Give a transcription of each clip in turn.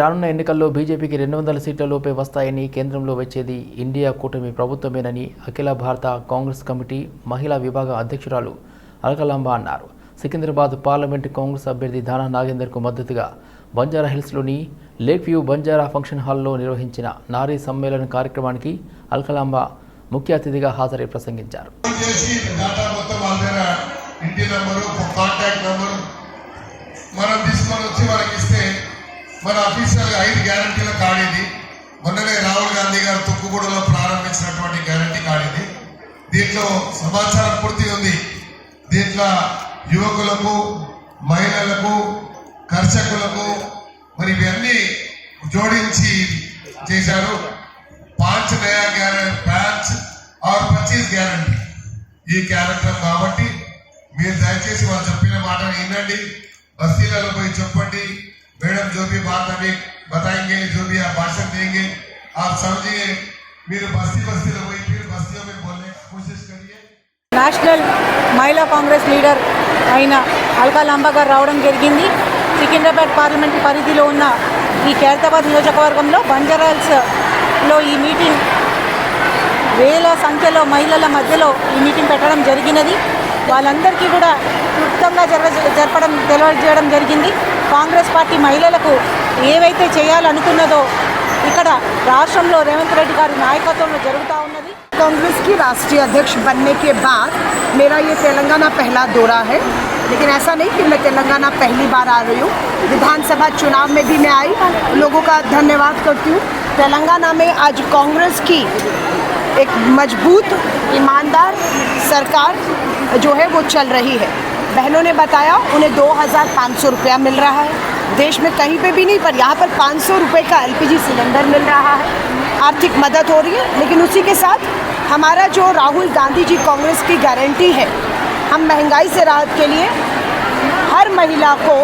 రానున్న ఎన్నికల్లో బీజేపీకి రెండు వందల సీట్ల లోపే వస్తాయని కేంద్రంలో వచ్చేది ఇండియా కూటమి ప్రభుత్వమేనని అఖిల భారత కాంగ్రెస్ కమిటీ మహిళా విభాగ అధ్యక్షురాలు అలకలాంబ అన్నారు. సికింద్రాబాద్ పార్లమెంటు కాంగ్రెస్ అభ్యర్థి దానా నాగేందర్కు మద్దతుగా బంజారా హిల్స్లోని లేక్ వ్యూ బంజారా ఫంక్షన్ హాల్లో నిర్వహించిన నారీ సమ్మేళన కార్యక్రమానికి అల్కలాంబ ముఖ్య అతిథిగా హాజరై ప్రసంగించారు. మనం తీసుకొని వచ్చి వాళ్ళకి ఇస్తే మన అఫీషియల్ ఐదు గ్యారంటీల కార్డు మొన్ననే రాహుల్ గాంధీ గారు తుక్కుగూడలో ప్రారంభించినటువంటి గ్యారంటీ కార్డు దీంట్లో సమాచారం పూర్తి ఉంది. దీంట్లో యువకులకు మహిళలకు కర్షకులకు మరి ఇవన్నీ జోడించి చేశారు. పాంచ్ నయా గ్యారంటీ పాంచ్ ఆర్ పర్చేజ్ గ్యారంటీ ఈ క్యారెక్టర్ కాబట్టి మీరు దయచేసి వాళ్ళు చెప్పిన మాటను వినండి. బస్తీలలో పోయి చెప్పండి. మేడం जो भी बात हमें बताएंगे जो भी आप भाषण देंगे आप समझिए మీరు బస్తీ బస్తీలో పోయి फिर बस्तियों में बोलने की कोशिश करिए నేషనల్ మహిళా కాంగ్రెస్ లీడర్ అయిన అల్కా లాంబా గారు రావడం జరిగింది సికింద్రాబాద్ పార్లమెంట్ పరిధిలో ఉన్న ఈ ఖైరతాబాద్ నియోజకవర్గంలో బంజారాల్స్లో ఈ మీటింగ్ వేల సంఖ్యలో మహిళల మధ్యలో ఈ మీటింగ్ పెట్టడం జరిగినది వాళ్ళందరికీ కూడా క్లుప్తంగా జర జరపడం తెలియజేయడం జరిగింది కాంగ్రెస్ పార్టీ మహిళలకు ఏవైతే చేయాలనుకున్నదో ఇక్కడ రాష్ట్రంలో రేవంత్ రెడ్డి గారి నాయకత్వంలో జరుగుతూ ఉన్నది कांग्रेस की राष्ट्रीय अध्यक्ष बनने के बाद मेरा ये तेलंगाना पहला दौरा है लेकिन ऐसा नहीं कि मैं तेलंगाना पहली बार आ रही हूँ विधानसभा चुनाव में भी मैं आई लोगों का धन्यवाद करती हूँ तेलंगाना में आज कांग्रेस की एक मजबूत ईमानदार सरकार जो है वो चल रही है बहनों ने बताया उन्हें दो हज़ार पाँच सौ रुपया मिल रहा है देश में कहीं पे भी नहीं पर यहाँ पर पाँच सौ रुपये का एलपीजी सिलेंडर मिल रहा है आर्थिक मदद हो रही है लेकिन उसी के साथ हमारा जो राहुल गांधी जी कांग्रेस की गारंटी है हम महंगाई से राहत के लिए हर महिला को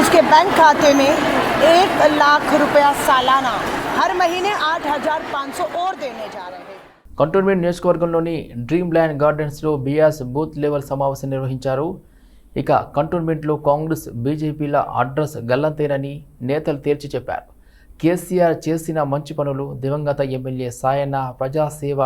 उसके बैंक खाते में एक लाख रुपया सालाना हर महीने आठ हजार पाँच सौ और देने जा रहे हैं కంటోన్మెంట్ నియోజకవర్గంలోని డ్రీమ్ ల్యాండ్ గార్డెన్స్లో బీఆర్ఎస్ బూత్ లెవెల్ సమావేశం నిర్వహించారు ఇక కంటోన్మెంట్లో కాంగ్రెస్ బీజేపీల అడ్రస్ గల్లంతేనని నేతలు తేల్చి చెప్పారు. కేసీఆర్ చేసిన మంచి పనులు దివంగత ఎమ్మెల్యే సాయన్న ప్రజాసేవ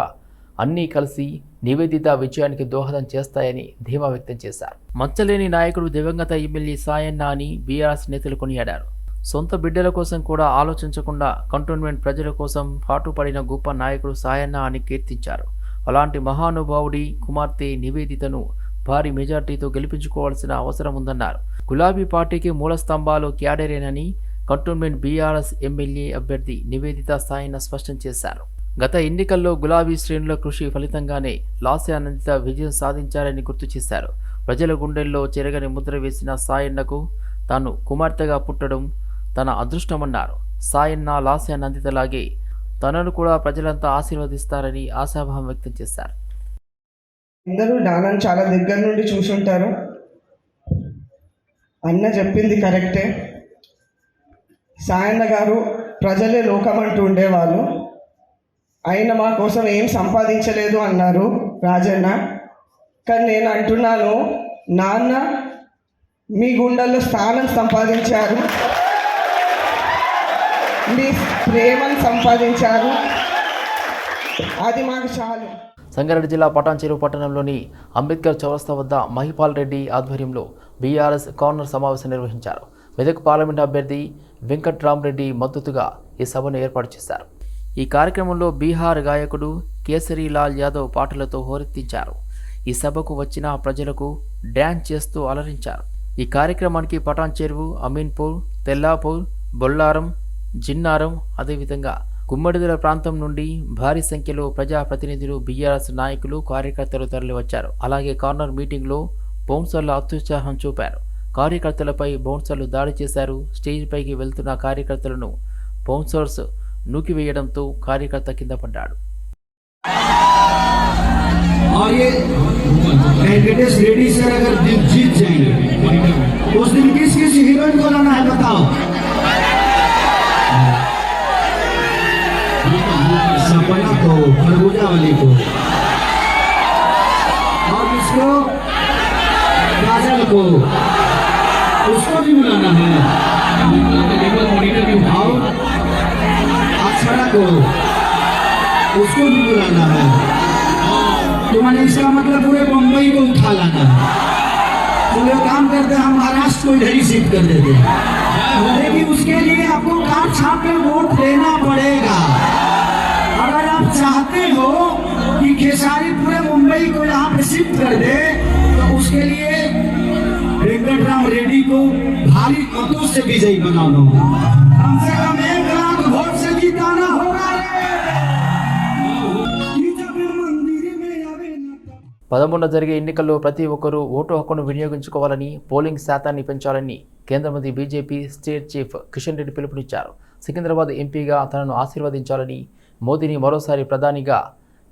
అన్నీ కలిసి నివేదిత విజయానికి దోహదం చేస్తాయని ధీమా వ్యక్తం చేశారు. మచ్చలేని నాయకుడు దివంగత ఎమ్మెల్యే సాయన్న అని బీఆర్ఎస్ నేతలు కొనియాడారు. సొంత బిడ్డల కోసం కూడా ఆలోచించకుండా కంటోన్మెంట్ ప్రజల కోసం పాటుపడిన గొప్ప నాయకుడు సాయన్న అని కీర్తించారు. అలాంటి మహానుభావుడి కుమార్తె నివేదితను భారీ మెజార్టీతో గెలిపించుకోవాల్సిన అవసరం ఉందన్నారు. గులాబీ పార్టీకి మూల స్తంభాలు క్యాడరేనని కంటోన్మెంట్ బీఆర్ఎస్ ఎమ్మెల్యే అభ్యర్థి నివేదిత సాయన్న స్పష్టం చేశారు. గత ఎన్నికల్లో గులాబీ శ్రేణుల కృషి ఫలితంగానే లాసే అనంత విజయం సాధించారని గుర్తు చేశారు. ప్రజల గుండెల్లో చెరగని ముద్ర వేసిన సాయన్నకు తాను కుమార్తెగా పుట్టడం తన అదృష్టమన్నారు. సాయన్న లాసే నందితలాగే తనను కూడా ప్రజలంతా ఆశీర్వదిస్తారని ఆశాభావం వ్యక్తం చేశారు. అందరూ నాన్నని చాలా దగ్గర నుండి చూసుంటారు. అన్న చెప్పింది కరెక్టే. సాయన్న గారు ప్రజలే లోకం అంటూ ఉండేవాళ్ళు. ఆయన మా కోసం ఏం సంపాదించలేదు అన్నారు రాజన్న. కానీ నేను అంటున్నాను నాన్న మీ గుండెల్లో స్థానం సంపాదించారు. మీ ప్రేమను సంపాదించారు. అది మాకు చాలు. సంగారెడ్డి జిల్లా పటాన్చెరు పట్టణంలోని అంబేద్కర్ చౌరస్తా వద్ద మహిపాల్ రెడ్డి ఆధ్వర్యంలో బీఆర్ఎస్ కార్నర్ సమావేశం నిర్వహించారు. మెదక్ పార్లమెంట్ అభ్యర్థి వెంకట్రామరెడ్డి మద్దతుగా ఈ సభను ఏర్పాటు చేశారు. ఈ కార్యక్రమంలో బీహార్ గాయకుడు కేసరీలాల్ యాదవ్ పాటలతో హోరెత్తించారు. ఈ సభకు వచ్చిన ప్రజలకు డ్యాన్స్ చేస్తూ అలరించారు. ఈ కార్యక్రమానికి పటాన్ చెరువు అమీన్పూర్ తెల్లాపూర్ బొల్లారం జిన్నారం అదేవిధంగా గుమ్మడిదల ప్రాంతం నుండి భారీ సంఖ్యలో ప్రజాప్రతినిధులు బీఆర్ఎస్ నాయకులు కార్యకర్తలు తరలివచ్చారు అలాగే కార్నర్ మీటింగ్లో బౌన్సర్ల అత్యుత్సాహం చూపారు కార్యకర్తలపై బౌన్సర్లు దాడి చేశారు స్టేజ్ పైకి వెళ్తున్న కార్యకర్తలను బౌన్సర్స్ నూకివేయడంతో కార్యకర్త కింద పడ్డాడు और ये वेंकटेश रेड्डी सर अगर जीत जीत जाएंगे उस दिन किस किस हीरोइन को लाना है बताओ सपना को खरबूजा वाली को और इसको काजल को उसको भी बुलाना है अक्षरा को उसको भी बुलाना है तो मैंने इसका मतलब पूरे मुंबई को उठा लाना है तो एक काम करते हैं हम महाराष्ट्र को इधर ही शिफ्ट कर देते हैं लेकिन उसके लिए आपको कार्ड छाप कर वोट देना पड़ेगा अगर आप चाहते हो कि खेसारी पूरे मुंबई को यहाँ पे शिफ्ट कर दे तो उसके लिए वेंकटराम रेड्डी को भारी मतों से विजयी बनाना होगा कम से कम एक लाख वोट से जिताना होगा कि जब मंदिर में आवे ना तब పదమూడున జరిగే ఎన్నికల్లో ప్రతి ఒక్కరూ ఓటు హక్కును వినియోగించుకోవాలని పోలింగ్ శాతాన్ని పెంచాలని కేంద్ర మంత్రి BJP state chief Kishan Reddy పిలుపునిచ్చారు సికింద్రాబాద్ ఎంపీగా తనను ఆశీర్వదించాలని మోదీని మరోసారి ప్రధానిగా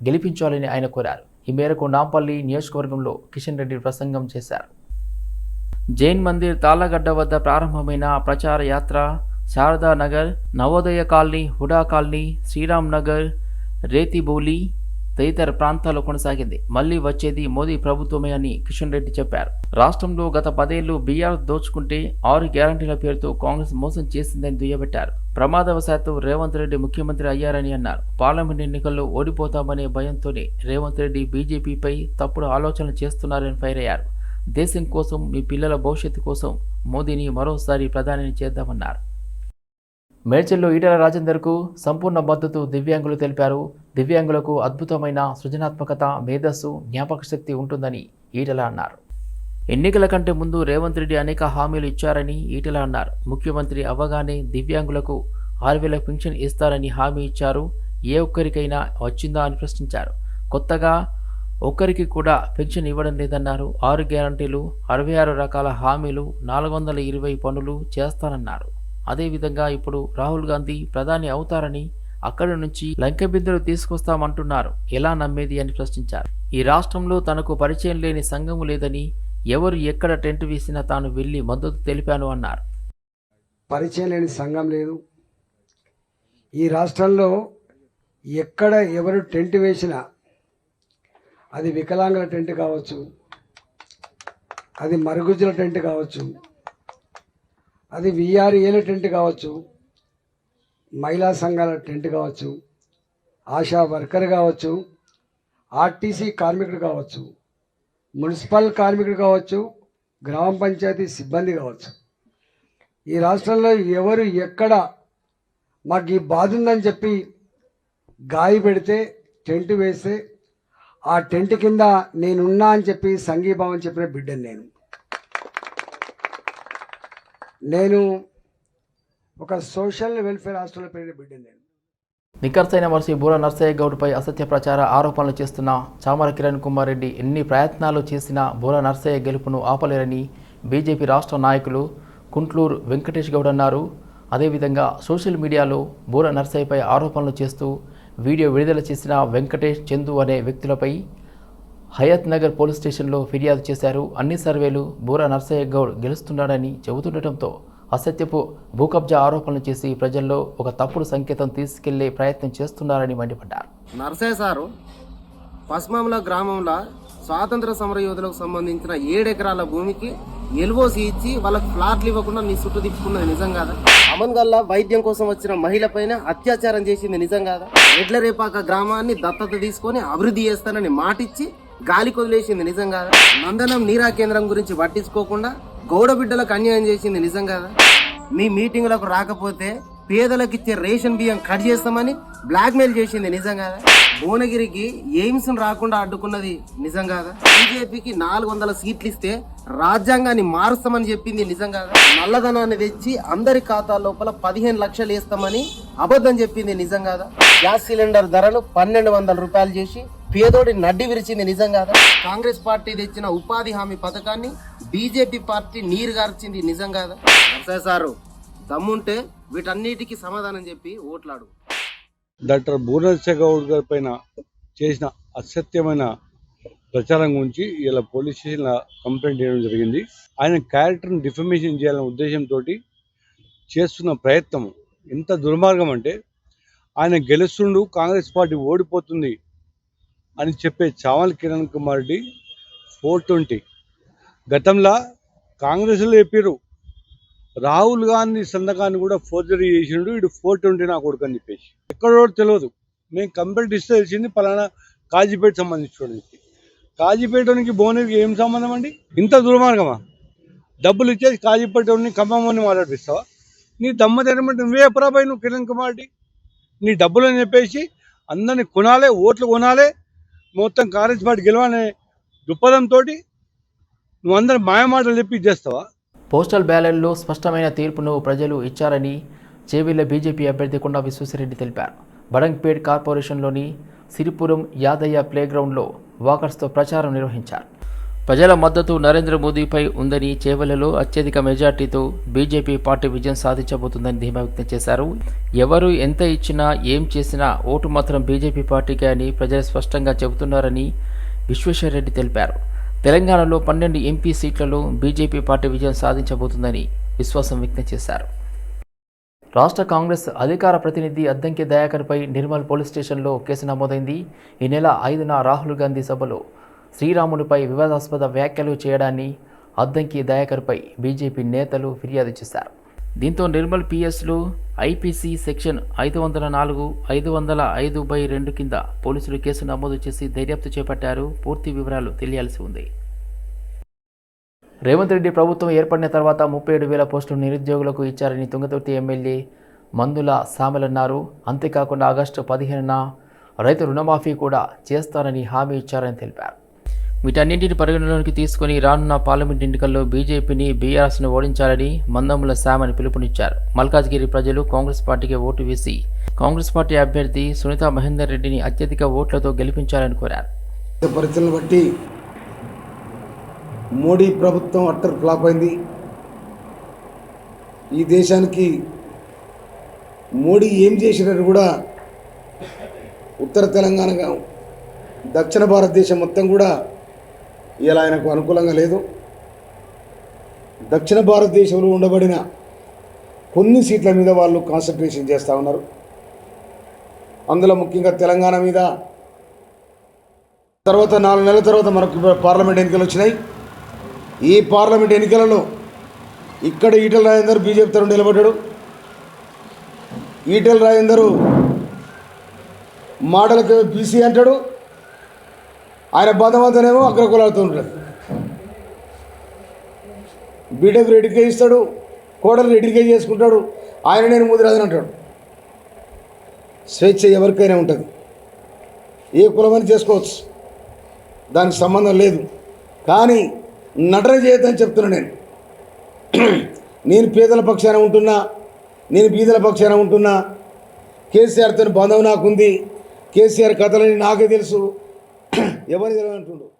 గెలిపించాలని ఆయన కోరారు. ఈ మేరకు నాంపల్లి నియోజకవర్గంలో కిషన్ రెడ్డి ప్రసంగం చేశారు. జైన్ మందిర్ తాళ్ళగడ్డ వద్ద ప్రారంభమైన ప్రచార యాత్ర Sharada Nagar Navodaya colony HUDA colony Sriram Nagar Rethibowli తదితర ప్రాంతాల్లో కొనసాగింది. మళ్ళీ వచ్చేది మోదీ ప్రభుత్వమే అని కిషన్ రెడ్డి చెప్పారు. రాష్ట్రంలో గత పదేళ్ళు బీఆర్ దోచుకుంటే ఆరు గ్యారంటీల పేరుతో కాంగ్రెస్ మోసం చేసిందని దుయ్యబట్టారు. ప్రమాదవశాత్తు రేవంత్ రెడ్డి ముఖ్యమంత్రి అయ్యారని అన్నారు. పార్లమెంట్ ఎన్నికల్లో ఓడిపోతామనే భయంతోనే రేవంత్ రెడ్డి బీజేపీపై తప్పుడు ఆలోచనలు చేస్తున్నారని ఫైర్ అయ్యారు. దేశం కోసం మీ పిల్లల భవిష్యత్తు కోసం మోదీని మరోసారి ప్రధానిని చేద్దామన్నారు. మేడ్చల్లో ఈటల రాజేందర్కు సంపూర్ణ మద్దతు దివ్యాంగులు తెలిపారు. దివ్యాంగులకు అద్భుతమైన సృజనాత్మకత మేధస్సు జ్ఞాపక శక్తి ఉంటుందని ఈటల అన్నారు. ఎన్నికల కంటే ముందు రేవంత్ రెడ్డి అనేక హామీలు ఇచ్చారని ఈటల అన్నారు. ముఖ్యమంత్రి అవ్వగానే దివ్యాంగులకు ఆరు వేల పింఛన్ ఇస్తారని హామీ ఇచ్చారు. ఏ ఒక్కరికైనా వచ్చిందా అని ప్రశ్నించారు. కొత్తగా ఒక్కరికి కూడా పెన్షన్ ఇవ్వడం లేదన్నారు. ఆరు గ్యారంటీలు అరవై ఆరు రకాల హామీలు నాలుగు వందల ఇరవై పనులు చేస్తానన్నారు. అదేవిధంగా ఇప్పుడు రాహుల్ గాంధీ ప్రధాని అవుతారని అక్కడి నుంచి లంకెబిందులు తీసుకొస్తామంటున్నారు. ఎలా నమ్మేది అని ప్రశ్నించారు. ఈ రాష్ట్రంలో తనకు పరిచయం లేని సంఘము లేదని ఎవరు ఎక్కడ టెంట్ వేసినా తాను వెళ్ళి మద్దతు తెలిపాను అన్నారు. పరిచయం లేని సంఘం లేదు. ఈ రాష్ట్రంలో ఎక్కడ ఎవరు టెంట్ వేసినా అది వికలాంగుల టెంట్ కావచ్చు అది మరుగుజ్జుల టెంట్ కావచ్చు అది విఆర్ఏల టెంట్ కావచ్చు మహిళా సంఘాల టెంట్ కావచ్చు ఆశా వర్కర్ కావచ్చు ఆర్టీసీ కార్మికుడు కావచ్చు మున్సిపల్ కార్మికుడు కావచ్చు గ్రామ పంచాయతీ సిబ్బంది కావచ్చు. ఈ రాష్ట్రంలో ఎవరు ఎక్కడ మాకు ఈ బాధ ఉందని చెప్పి గాయ పెడితే టెంట్ వేస్తే ఆ టెంట్ కింద నేనున్నా అని చెప్పి సంఘీభావం చెప్పిన బిడ్డను నేను. నేను ఒక సోషల్ వెల్ఫేర్ హాస్టల్లో పెరిగిన బిడ్డ నేను. నిఖర్సైన మనిషి బూర నర్సయ్య గౌడ్పై అసత్య ప్రచార ఆరోపణలు చేస్తున్న చామర కిరణ్ కుమార్ రెడ్డి ఎన్ని ప్రయత్నాలు చేసినా బూర నర్సయ్య గెలుపును ఆపలేరని బీజేపీ రాష్ట్ర నాయకులు కుంట్లూరు వెంకటేష్ గౌడ్ అన్నారు. అదేవిధంగా సోషల్ మీడియాలో బూర నర్సయ్యపై ఆరోపణలు చేస్తూ వీడియో విడుదల చేసిన వెంకటేష్ చందు అనే వ్యక్తులపై హయత్ నగర్ పోలీస్ స్టేషన్లో ఫిర్యాదు చేశారు. అన్ని సర్వేలు బూరా నర్సయ్య గౌడ్ గెలుస్తున్నాడని చెబుతుండటంతో అసత్యపు భూకబ్జా ఆరోపణలు చేసి ప్రజల్లో ఒక తప్పుడు సంకేతం తీసుకెళ్ళే ప్రయత్నం చేస్తున్నారని మండిపడ్డారు. నర్సయ్య సారు పశ్చిమముల గ్రామంలో స్వాతంత్ర సమర యోధులకు సంబంధించిన ఏడెకరాల భూమికి ఎల్ఓసి ఇచ్చి వాళ్ళకి ఫ్లాట్లు ఇవ్వకుండా నీ చుట్టూ తిప్పుకున్నది నిజం కాదా? అమన్ గల్లా వైద్యం కోసం వచ్చిన మహిళపైన అత్యాచారం చేసింది నిజం కాదా? ఎడ్లరేపాక గ్రామాన్ని దత్తత తీసుకొని అభివృద్ధి చేస్తానని మాటిచ్చి గాలి కొదిలేసింది నిజం కాదా నందనం నీరా కేంద్రం గురించి పట్టించుకోకుండా గౌడ బిడ్డలకు అన్యాయం చేసింది నిజం కాదా మీ మీటింగులకు రాకపోతే పేదలకు ఇచ్చే రేషన్ బియ్యం కట్ చేస్తామని బ్లాక్మెయిల్ చేసింది నిజం కాదా? భువనగిరికి ఎయిమ్స్ రాకుండా అడ్డుకున్నది నిజం కాదా? బీజేపీకి నాలుగు వందల సీట్లు ఇస్తే రాజ్యాంగాన్ని మారుస్తామని చెప్పింది నిజం కాదా? నల్లధనాన్ని తెచ్చి అందరి ఖాతా లోపల పదిహేను లక్షలు వేస్తామని అబద్ధం చెప్పింది నిజం కాదా? గ్యాస్ సిలిండర్ ధరను పన్నెండు వందల రూపాయలు చేసి పేదోడి నడ్డి విరిచింది నిజం కాదా? కాంగ్రెస్ పార్టీ తెచ్చిన ఉపాధి హామీ పథకాన్ని బీజేపీ పార్టీ నీరు గార్చింది నిజం కాదా? సారు. దమ్ముంటే వీటన్నిటికీ సమాధానం చెప్పి ఓట్లాడు. డాక్టర్ భువనేశ్వర గౌడ్ గారి పైన చేసిన అసత్యమైన ప్రచారం గురించి ఇలా పోలీస్ స్టేషన్లో కంప్లైంట్ చేయడం జరిగింది. ఆయన క్యారెక్టర్ని డిఫమేషన్ చేయాలనే ఉద్దేశంతో చేస్తున్న ప్రయత్నం ఎంత దుర్మార్గం అంటే ఆయన గెలుస్తుండు కాంగ్రెస్ పార్టీ ఓడిపోతుంది అని చెప్పే చావల్ కిరణ్ కుమార్ రెడ్డి ఫోర్ ట్వంటీ. గతంలో కాంగ్రెస్లో చెప్పారు రాహుల్ గాంధీ సంతకాన్ని కూడా ఫోర్జరీ చేసిండు. ఇటు ఫోర్ ట్వంటీ నా కొడుకు అని చెప్పేసి. ఎక్కడో తెలియదు మేము కంప్లైంట్ ఇస్తే తెలిసింది పలానా కాజీపేట సంబంధించిన వ్యక్తి కాజీపేటకి భువనగిరికి ఏం సంబంధం అండి? ఇంత దుర్మార్గమా? డబ్బులు ఇచ్చేసి కాజీపేటని ఖమ్మంని మాట్లాడిస్తావా నీ దమ్మ తెరమంటే నువ్వే అప్రాబాయి నువ్వు కిరణ్ కుమార్టి నీ డబ్బులు అని చెప్పేసి అందరిని కొనాలే ఓట్లు కొనాలే మొత్తం కాంగ్రెస్ పార్టీ గెలవనే దృక్పథంతో నువ్వు అందరి మాయమాటలు చెప్పి ఇచ్చేస్తావా? పోస్టల్ బ్యాలెట్లో స్పష్టమైన తీర్పును ప్రజలు ఇచ్చారని చేవీళ్ళ బీజేపీ అభ్యర్థి కొండా విశ్వేశ్వరరెడ్డి తెలిపారు. బడంగ్పేట్ కార్పొరేషన్లోని సిరిపురం యాదయ్య ప్లేగ్రౌండ్లో వాకర్స్తో ప్రచారం నిర్వహించారు. ప్రజల మద్దతు నరేంద్ర మోదీపై ఉందని చేవలలో అత్యధిక మెజార్టీతో బీజేపీ పార్టీ విజయం సాధించబోతుందని ధీమా వ్యక్తం చేశారు. ఎవరు ఎంత ఇచ్చినా ఏం చేసినా ఓటు మాత్రం బీజేపీ పార్టీకే అని ప్రజలు స్పష్టంగా చెబుతున్నారని విశ్వేశ్వరరెడ్డి తెలిపారు. తెలంగాణలో పన్నెండు ఎంపీ సీట్లలో బీజేపీ పార్టీ విజయం సాధించబోతుందని విశ్వాసం వ్యక్తం చేశారు. రాష్ట్ర కాంగ్రెస్ అధికార ప్రతినిధి అద్దంకి దయాకర్పై నిర్మల్ పోలీస్ స్టేషన్లో కేసు నమోదైంది. ఈ నెల ఐదున రాహుల్ గాంధీ సభలో శ్రీరామునిపై వివాదాస్పద వ్యాఖ్యలు చేయడాన్ని అద్దంకి దయాకర్పై బీజేపీ నేతలు ఫిర్యాదు చేశారు. దీంతో నిర్మల్ పిఎస్లు ఐపీసీ సెక్షన్ ఐదు వందల నాలుగు ఐదు వందల ఐదు బై రెండు కింద పోలీసులు కేసు నమోదు చేసి దర్యాప్తు చేపట్టారు. పూర్తి వివరాలు తెలియాల్సి ఉంది. రేవంత్ రెడ్డి ప్రభుత్వం ఏర్పడిన తర్వాత ముప్పై ఏడు వేల పోస్టులు నిరుద్యోగులకు ఇచ్చారని తుంగతుర్తి ఎమ్మెల్యే మందుల సామెలన్నారు అంతేకాకుండా ఆగస్టు పదిహేనున రైతు రుణమాఫీ కూడా చేస్తారని హామీ ఇచ్చారని తెలిపారు. వీటన్నింటిని పరిగణలోకి తీసుకుని రానున్న పార్లమెంట్ ఎన్నికల్లో బీజేపీని బీఆర్ఎస్ను ఓడించాలని మందముల శామని పిలుపునిచ్చారు. మల్కాజ్గిరి ప్రజలు కాంగ్రెస్ పార్టీకి ఓటు వేసి కాంగ్రెస్ పార్టీ అభ్యర్థి సునీత మహేందర్ రెడ్డిని అత్యధిక ఓట్లతో గెలిపించాలని కోరారు. పరిస్థితులను బట్టి మోడీ ప్రభుత్వం అట్టర్ ఫ్లాప్ అయింది. ఈ దేశానికి మోడీ ఏం చేసినారు కూడా ఉత్తర తెలంగాణ దక్షిణ భారతదేశం మొత్తం కూడా ఇలా ఆయనకు అనుకూలంగా లేదు. దక్షిణ భారతదేశంలో ఉండబడిన కొన్ని సీట్ల మీద వాళ్ళు కాన్సన్ట్రేషన్ చేస్తూ ఉన్నారు. అందులో ముఖ్యంగా తెలంగాణ మీద. తర్వాత నాలుగు నెలల తర్వాత మనకు పార్లమెంట్ ఎన్నికలు వచ్చినాయి. ఈ పార్లమెంట్ ఎన్నికలలో ఇక్కడ ఈటల రాజేందర్ బీజేపీ తరఫున నిలబడ్డాడు. ఈటల రాజేందరు మాటలకి బీసీ అంటాడు. ఆయన బంధవంతనేమో అగ్రకులాడుతూ ఉంటాడు. బీటెక్ రెడ్డికే ఇస్తాడు. కోడలు రెడ్డికే చేసుకుంటాడు. ఆయన నేను ముదిరాదని అంటాడు. స్వేచ్ఛ ఎవరికైనా ఉంటుంది. ఏ కులమని చేసుకోవచ్చు. దానికి సంబంధం లేదు. కానీ నటన చేయొద్దని చెప్తున్నా నేను. నేను పేదల పక్షాన ఉంటున్నా నేను బీదల పక్షాన ఉంటున్నా. కేసీఆర్తో బంధం నాకుంది. కేసీఆర్ కథలని నాకే తెలుసు. ఎవరిని తెలియదు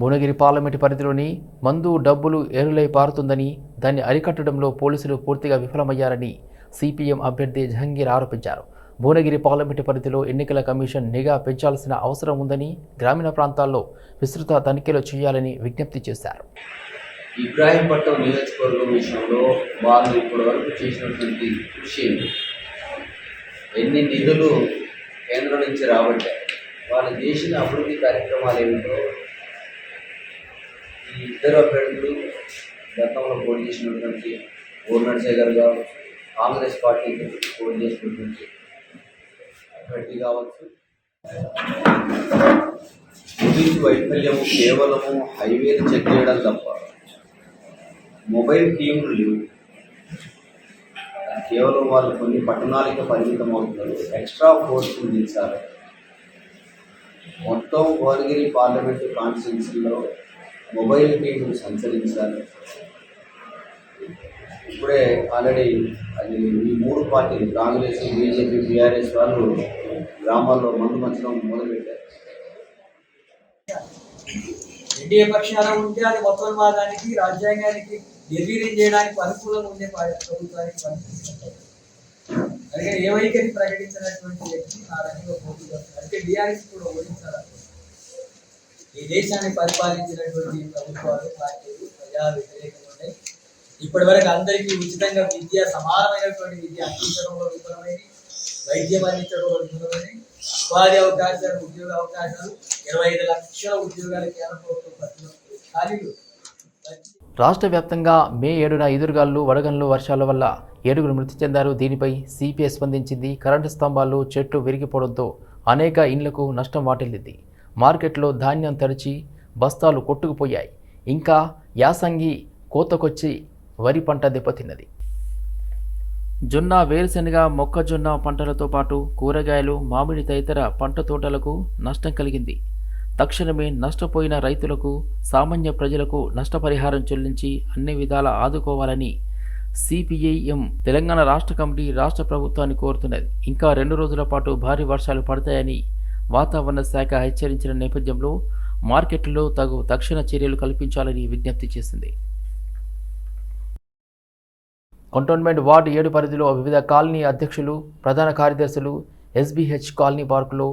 భువనగిరి పార్లమెంటు పరిధిలోని మందు డబ్బులు ఏరులై పారుతుందని దాన్ని అరికట్టడంలో పోలీసులు పూర్తిగా విఫలమయ్యారని సిపిఎం అభ్యర్థి జహంగీర్ ఆరోపించారు. భువనగిరి పార్లమెంటు పరిధిలో ఎన్నికల కమిషన్ నిఘా పెంచాల్సిన అవసరం ఉందని గ్రామీణ ప్రాంతాల్లో విస్తృత తనిఖీలు చేయాలని విజ్ఞప్తి చేశారు. ఇబ్రాహీంపట్నం నియోజకవర్గం విషయంలో వాళ్ళు ఇప్పటివరకు చేసినటువంటి కృషి ఎన్ని నిధులు కేంద్రం నుంచి రాబట్టారు వాళ్ళు చేసిన అభివృద్ధి కార్యక్రమాలు ఏమిటో ఈ ఇద్దరు అభ్యర్థులు గతంలో పోటీ చేసినటువంటి పూర్ణశేఖర్ గారు కాంగ్రెస్ పార్టీకి పోటీ చేసినటువంటి గడ్డి కావచ్చు. మొబైల్ వైఫల్యము కేవలము హైవేలు చెక్ చేయడం తప్ప మొబైల్ టీంలు లేవు. కేవలం వాళ్ళు కొన్ని పట్టణాలకే పరిమితం అవుతున్నారు. ఎక్స్ట్రా ఫోర్స్ దించాలి మొత్తం భువనగిరి పార్లమెంటు కాన్స్టిట్యున్సీలో మొబైల్ టీంలు సంచరించాలి. ఇప్పుడే ఆల్రెడీ అది ఈ మూడు పార్టీలు కాంగ్రెస్ బీజేపీ బీఆర్ఎస్ వాళ్ళు గ్రామాల్లో మందు మంచడం మొదలుపెట్టారు. ఎన్డీఏ పక్షాన ఉంటే అది మొత్తవాదానికి రాజ్యాంగానికి నిర్వీర్యం చేయడానికి అనుకూలంగా ఉండే పా- ప్రభుత్వానికి పనిచేస్తుంటారు అలాగే ఏ వైఖరి ప్రకటించినటువంటి వ్యక్తి ఆ రంగంలో పోటీ చేస్తారు. అంటే బీఆర్ఎస్ కూడా ఓడించాలి ఈ దేశాన్ని పరిపాలించినటువంటి ప్రభుత్వాలు పార్టీలు ప్రజా వ్యతిరేకంగా ఉన్నాయి ఇప్పటి వరకు అందరికీ ఉచితంగా విద్య సమానమైనటువంటి విద్య అందించడంలో విఫలమైంది. వైద్యం అందించడంలో విఫలమైంది. ఉపాధి అవకాశాలు ఉద్యోగ అవకాశాలు ఇరవై ఐదు లక్షల ఉద్యోగాలు కేంద్ర ప్రభుత్వం ఖాళీలు రాష్ట్ర వ్యాప్తంగా మే ఏడున ఎదురుగాళ్ళు వడగన్లు వర్షాల వల్ల ఏడుగురు మృతి చెందారు. దీనిపై సిపిఐ స్పందించింది. కరెంటు స్తంభాలు చెట్లు విరిగిపోవడంతో అనేక ఇండ్లకు నష్టం వాటిల్లింది. మార్కెట్లో ధాన్యం తడిచి బస్తాలు కొట్టుకుపోయాయి. ఇంకా యాసంగి కోతకొచ్చి వరి పంట దెబ్బతిన్నది. జొన్న వేరుశెనగ మొక్కజొన్న పంటలతో పాటు కూరగాయలు మామిడి తదితర పంట తోటలకు నష్టం కలిగింది. తక్షణమే నష్టపోయిన రైతులకు సామాన్య ప్రజలకు నష్టపరిహారం చెల్లించి అన్ని విధాలా ఆదుకోవాలని సిపిఐఎం తెలంగాణ రాష్ట్ర కమిటీ రాష్ట్ర ప్రభుత్వాన్ని కోరుతున్నది. ఇంకా రెండు రోజుల పాటు భారీ వర్షాలు పడతాయని వాతావరణ శాఖ హెచ్చరించిన నేపథ్యంలో మార్కెట్లో తగు తక్షణ చర్యలు కల్పించాలని విజ్ఞప్తి చేసింది. కంటోన్మెంట్ వార్డు ఏడు పరిధిలో వివిధ కాలనీ అధ్యక్షులు ప్రధాన కార్యదర్శులు ఎస్బీహెచ్ కాలనీ పార్కులో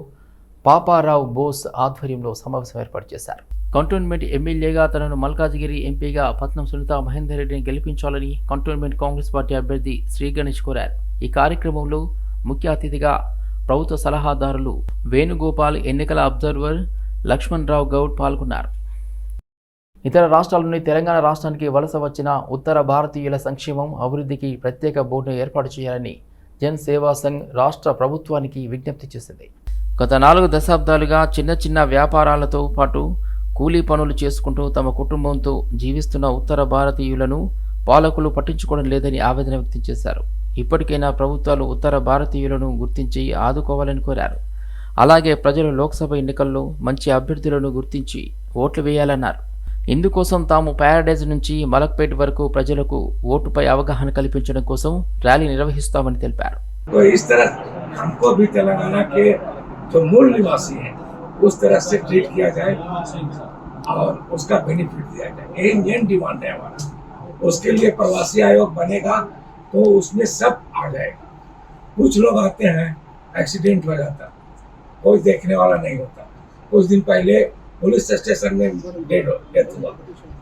పాపారావు బోస్ ఆధ్వర్యంలో సమావేశం ఏర్పాటు చేశారు. కంటోన్మెంట్ ఎమ్మెల్యేగా తనను మల్కాజిగిరి ఎంపీగా పట్నం సునీత మహేందర్ రెడ్డిని గెలిపించాలని కంటోన్మెంట్ కాంగ్రెస్ పార్టీ అభ్యర్థి శ్రీ గణేష్ కోరారు. ఈ కార్యక్రమంలో ముఖ్య అతిథిగా ప్రభుత్వ సలహాదారులు వేణుగోపాల్ ఎన్నికల అబ్జర్వర్ లక్ష్మణ్ రావు గౌడ్ పాల్గొన్నారు. ఇతర రాష్ట్రాల నుండి తెలంగాణ రాష్ట్రానికి వలస వచ్చిన ఉత్తర భారతీయుల సంక్షేమం అభివృద్ధికి ప్రత్యేక బోర్డును ఏర్పాటు చేయాలని జన్ సేవా సంఘ్ రాష్ట్ర ప్రభుత్వానికి విజ్ఞప్తి చేసింది. గత నాలుగు దశాబ్దాలుగా చిన్న చిన్న వ్యాపారాలతో పాటు కూలీ పనులు చేసుకుంటూ తమ కుటుంబంతో జీవిస్తున్న ఉత్తర భారతీయులను పాలకులు పట్టించుకోవడం లేదని ఆవేదన వ్యక్తం చేశారు. ఇప్పటికైనా ప్రభుత్వాలు ఉత్తర భారతీయులను గుర్తించి ఆదుకోవాలని కోరారు. అలాగే ప్రజలు లోక్సభ ఎన్నికల్లో మంచి అభ్యర్థులను గుర్తించి ఓట్లు వేయాలన్నారు. ఇందుకోసం తాము ప్యారడైజ్ నుంచి మలక్పేట్ వరకు ప్రజలకు ఓటుపై అవగాహన కల్పించడం కోసం ర్యాలీ నిర్వహిస్తామని తెలిపారు तो इस तरह हमको भी तेलंगाना के जो मूल निवासी हैं उस तरह से ट्रीट किया जाए और उसका बेनिफिट दिया जाए यही मेन डिमांड है हमारा उसके लिए प्रवासी आयोग बनेगा तो उसमें सब आ जाएगा कुछ लोग आते हैं एक्सीडेंट हो जाता कोई देखने वाला नहीं होता कुछ दिन पहले पुलिस स्टेशन में डेड डेथ हुआ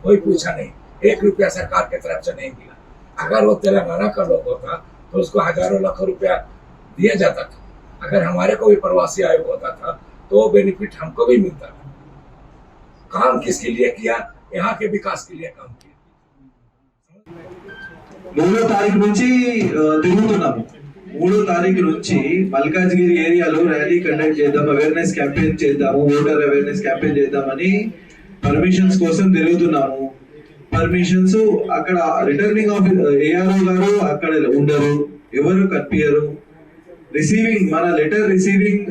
कोई पूछा नहीं एक रुपया सरकार की तरफ से नहीं मिला अगर वो तेलंगाना का लोग होता तो उसको हजारों लाखों रुपया दिया जाता था अगर हमारे को भी प्रवासी आयोग होता था तो वो बेनिफिट हमको भी मिलता था काम किसके लिए किया यहाँ के विकास के लिए काम किया మూడో తారీఖు నుంచి ఆ, తిరుగుతున్నాము మూడో తారీఖు నుంచి మల్కాజ్గిరి ఏరియాలో ర్యాలీ కండక్ట్ చేద్దాం అవేర్నెస్ క్యాంపెయిన్ చేద్దాము ఓటర్ అవేర్నెస్ క్యాంపెయిన్ చేద్దామని పర్మిషన్స్ కోసం తిరుగుతున్నాము. పర్మిషన్స్ అక్కడ రిటర్నింగ్ ఆఫీస్ ఏఆర్ఓ గారు అక్కడ ఉండరు ఎవరు కనిపించరు రిసీవింగ్ మన లెటర్ రిసీవింగ్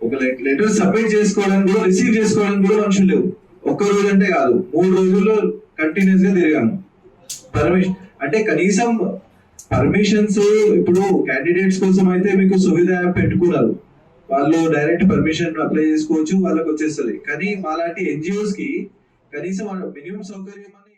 ఒక లెటర్ సబ్మిట్ చేసుకోవడానికి కూడా రిసీవ్ చేసుకోవడానికి కూడా మనుషులు లేవు. ఒక్క రోజు అంటే కాదు మూడు రోజుల్లో కంటిన్యూస్గా తిరిగాము. పర్మిషన్ అంటే కనీసం పర్మిషన్స్ ఇప్పుడు క్యాండిడేట్స్ కోసం అయితే మీకు సువిధ యాప్ పెట్టుకున్నారు వాళ్ళు డైరెక్ట్ పర్మిషన్ అప్లై చేసుకోవచ్చు వాళ్ళకి వచ్చేస్తుంది కానీ మాలాంటి ఎన్జిఓస్కి కనీసం మినిమం సౌకర్యం